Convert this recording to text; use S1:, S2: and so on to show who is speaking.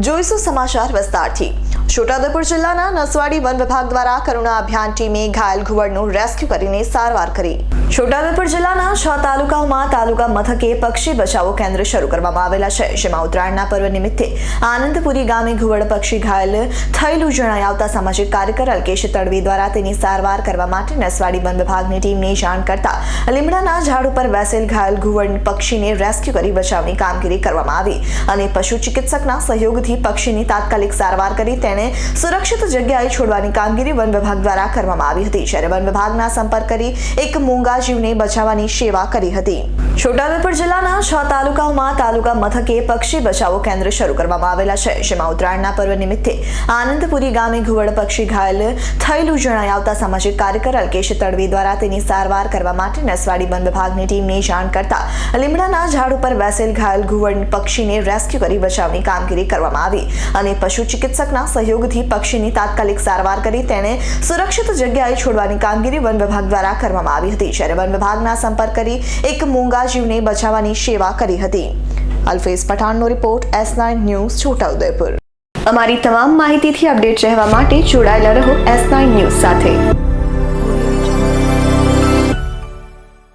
S1: જોઈશું સમાચાર વિસ્તારથી. છોટાઉદેપુર જિલ્લાના નસવાડી વન વિભાગ દ્વારા કરુણા અભિયાન ટીમે ઘાયલ ઘુવડનું રેસ્ક્યુ કરીને સારવાર કરી. છોટાઉદેપુર જિલ્લાના છ તાલુકાઓમાં તાલુકા મથકે પક્ષી બચાવો કેન્દ્ર શરૂ કરવામાં આવેલા છે, જેમાં ઉત્તરાયણના પર્વ નિમિત્તે આનંદપુરી ગામે ઘુવડ પક્ષી ઘાયલ થયેલું જણાઈ આવતા સામાજિક કાર્યકર અલ્કેશ તડવી દ્વારા તેની સારવાર કરવા માટે નસવાડી વન વિભાગની ટીમને જાણ કરતા લીમડાના ઝાડ ઉપર બેસેલ ઘાયલ ઘુવડ પક્ષીને રેસ્ક્યુ કરી બચાવની કામગીરી કરવામાં આવી અને પશુ ચિકિત્સકના સહયોગથી પક્ષીની તાત્કાલિક સારવાર કરી તેને સુરક્ષિત જગ્યાએ છોડવાની કામગીરી વન વિભાગ દ્વારા કરવામાં આવી હતી. જ્યારે વન વિભાગના સંપર્ક કરી એક મૂંગા જીવને બચાવવાની સેવા કરી હતી. છોટાઉદેપુર જિલ્લાના છ તાલુકાઓમાં તાલુકા મથકે પક્ષી બચાવો કેન્દ્ર શરૂ કરવામાં આવેલા છે, જેમાં ઉત્તરાયણના પર્વ નિમિત્તે આનંદપુરી ગામે ઘુવડ પક્ષી ઘાયલ થયેલું જણાઈ આવતા સામાજિક કાર્યકર અલ્કેશ તડવી દ્વારા તેની સારવાર કરવા માટે નસવાડી વન વિભાગની ટીમને જાણ કરતા લીમડાના ઝાડ ઉપર બેસેલ ઘાયલ ઘુવડ પક્ષીને રેસ્ક્યુ કરી બચાવની કામગીરી કરવામાં આવી. અને પશુ ચિકિત્સકના સહયોગથી પક્ષીની તાત્કાલિક સારવાર કરી તેને સુરક્ષિત જગ્યાએ છોડવાની કામગીરી વન વિભાગ દ્વારા કરવામાં આવી હતી. જ્યારે વન વિભાગના સંપર્ક કરી એક મૂંગા જીવને બચાવવાની સેવા કરી હતી. Alfez પઠાણનો report S nine news Chhotaudepur. અમારી તમામ માહિતીથી અપડેટ રહેવા માટે જોડાયેલા રહો એસ નાઇન ન્યૂઝ સાથે.